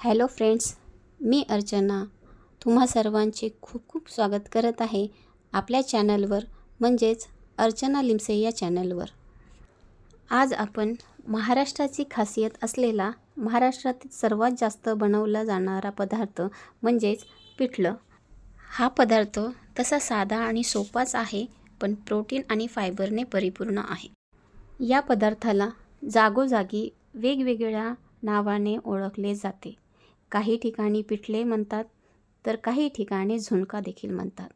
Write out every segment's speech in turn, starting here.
Hello friends मी अर्चना. तुम्हा सर्वांचे खूप खूप स्वागत करत आहे आपल्या चॅनलवर म्हणजेच अर्चना लिमसे या चॅनलवर. आज आपण महाराष्ट्राची खासियत असलेला महाराष्ट्रातील सर्वात जास्त बनवला जाणारा पदार्थ म्हणजेच पिठलं. हा पदार्थ तसा साधा आणि सोपाच आहे पण प्रोटीन आणि फायबरने परिपूर्ण आहे. या पदार्थाला जागोजागी वेगवेगळ्या नावाने ओळखले जाते. काही ठिकाणी पिठले म्हणतात तर काही ठिकाणी झुणका देखील म्हणतात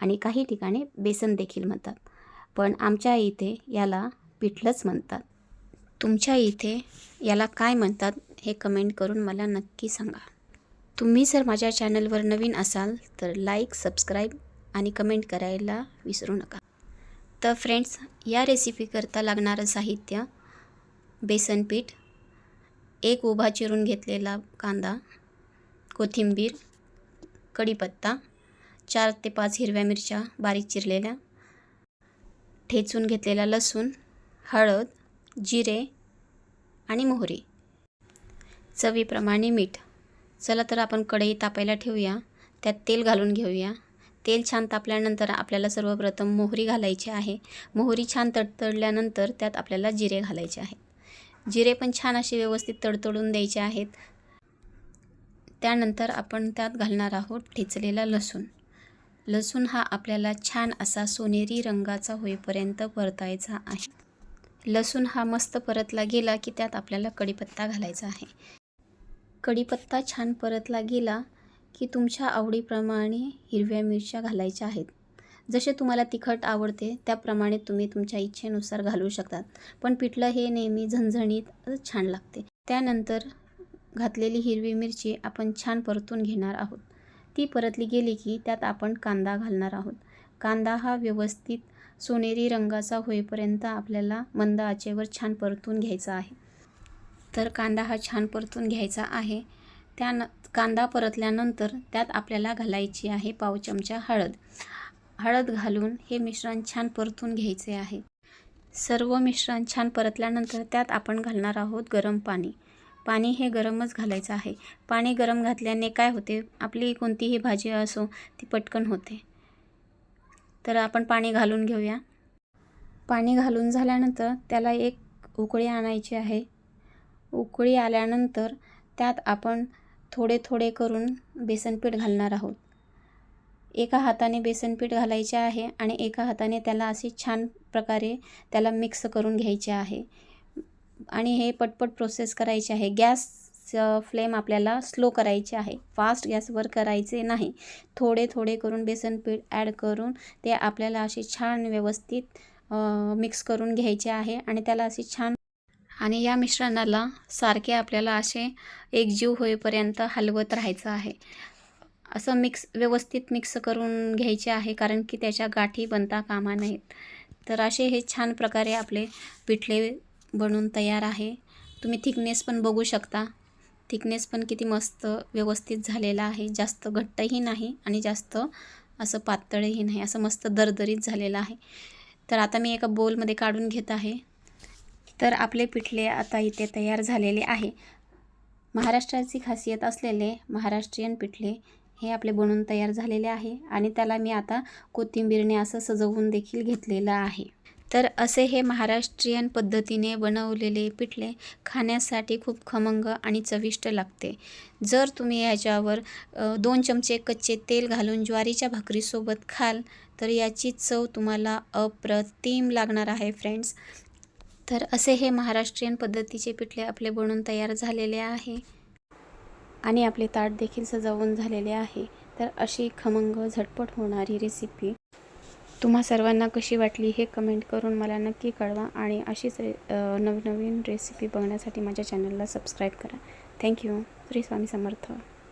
आणि काही ठिकाणी बेसन देखील म्हणतात. पण आमच्या इथे याला पिठलंच म्हणतात. तुमच्या इथे याला काय म्हणतात हे कमेंट करून मला नक्की सांगा. तुम्ही जर माझ्या चॅनलवर नवीन असाल तर लाईक सबस्क्राईब आणि कमेंट करायला विसरू नका. तर फ्रेंड्स या रेसिपीकरता लागणारं साहित्य बेसन पीठ एक उभा चिरून घेतलेला कांदा कोथिंबीर कढीपत्ता चार ते पाच हिरव्या मिरच्या बारीक चिरलेल्या ठेचून घेतलेला लसूण हळद जिरे आणि मोहरी. चवीप्रमाणे मीठ. चला तर आपण कढई तापायला ठेवूया. त्यात तेल घालून घेऊया. तेल छान तापल्यानंतर आपल्याला सर्वप्रथम मोहरी घालायची आहे. मोहरी छान तडतडल्यानंतर त्यात आपल्याला जिरे घालायचे आहे जिरे पण छान असे व्यवस्थित तडतडून द्यायचे आहेत. त्यानंतर आपण त्यात घालणार आहोत ठेचलेला लसूण. लसूण हा आपल्याला छान असा सोनेरी रंगाचा होईपर्यंत परतायचा आहे. लसूण हा मस्त परतला गेला की त्यात आपल्याला कढीपत्ता घालायचा आहे. कढीपत्ता छान परतला गेला की तुमच्या आवडीप्रमाणे हिरव्या मिरच्या घालायच्या आहेत. जसे तुम्हाला तिखट आवडते त्याप्रमाणे तुम्ही तुमच्या इच्छेनुसार घालू शकतात. पण पिठलं हे नेहमी झणझणीत छान लागते. त्यानंतर घातलेली हिरवी मिरची आपण छान परतून घेणार आहोत. ती परतली गेली की त्यात आपण कांदा घालणार आहोत. कांदा हा व्यवस्थित सोनेरी रंगाचा होईपर्यंत आपल्याला मंद आचेवर छान परतून घ्यायचा आहे. तर कांदा हा छान परतून घ्यायचा आहे. त्यान कांदा परतल्यानंतर त्यात आपल्याला घालायची आहे पाव चमचा हळद. हळद घालून हे मिश्रण छान परतून घ्यायचे आहे. सर्व मिश्रण छान परतल्यानंतर त्यात आपण घालणार आहोत गरम पाणी. पाणी हे गरमच घालायचं आहे. पाणी गरम घातल्याने काय होते? आपली कोणतीही भाजी असो ती पटकन होते. तर आपण पाणी घालून घेऊया. पाणी घालून झाल्यानंतर त्याला एक उकळी आणायची आहे. उकळी आल्यानंतर त्यात आपण थोडे थोडे करून बेसनपीठ घालणार आहोत. एका हाताने बेसनपीठ घालायचे आहे आणि एका हाताने त्याला असे छान प्रकारे त्याला मिक्स करून घ्यायचे आहे. आणि हे पटपट प्रोसेस करायचे आहे. गॅस फ्लेम आपल्याला स्लो करायचे आहे. फास्ट गॅसवर करायचे नाही. थोडे थोडे करून बेसन पीठ ॲड करून ते आपल्याला असे छान व्यवस्थित मिक्स करून घ्यायचे आहे आणि त्याला असे छान आणि या मिश्रणाला सारखे आपल्याला असे एकजीव होईपर्यंत हलवत राहायचं आहे. असं मिक्स व्यवस्थित मिक्स करून घ्यायचे आहे कारण की त्याच्या गाठी बनता कामा नाहीत तर असे हे छान प्रकारे आपले पिठले बनून तयार आहे. तुम्ही थिकनेस पण बघू शकता. थिकनेस पण किती मस्त व्यवस्थित झालेला आहे. जास्त घट्टही नाही आणि जास्त असं पातळही नाही. असं मस्त दरदरीत झालेलं आहे. तर आता मी एका बोलमध्ये काढून घेत आहे. तर आपले पिठले आता इथे तयार झालेले आहे. महाराष्ट्राची खासियत असलेले महाराष्ट्रीयन पिठले हे आपले बनून तयार झालेले आहे आणि त्याला मी आता कोथिंबीरने असं सजवून देखील घेतलेलं आहे. तर असे हे महाराष्ट्रीयन पद्धतीने बनवलेले पिठले खाण्यासाठी खूप खमंग आणि चविष्ट लागते. जर तुम्ही याच्यावर दोन चमचे कच्चे तेल घालून ज्वारीच्या भाकरीसोबत खाल तर याची चव तुम्हाला अप्रतिम लागणार आहे फ्रेंड्स तर असे हे महाराष्ट्रीयन पद्धतीचे पिठले आपले बनून तयार झालेले आहे. आणि आपले ताट देखील सजवून झालेले आहे. तर अशी खमंग झटपट होणारी रेसिपी तुम्हा सर्वांना कशी वाटली हे कमेंट करून मला नक्की कळवा आणि अशीच रे नवनवीन रेसिपी बघण्यासाठी माझ्या चॅनलला सबस्क्राईब करा. Thank you Shri Swami Samarth.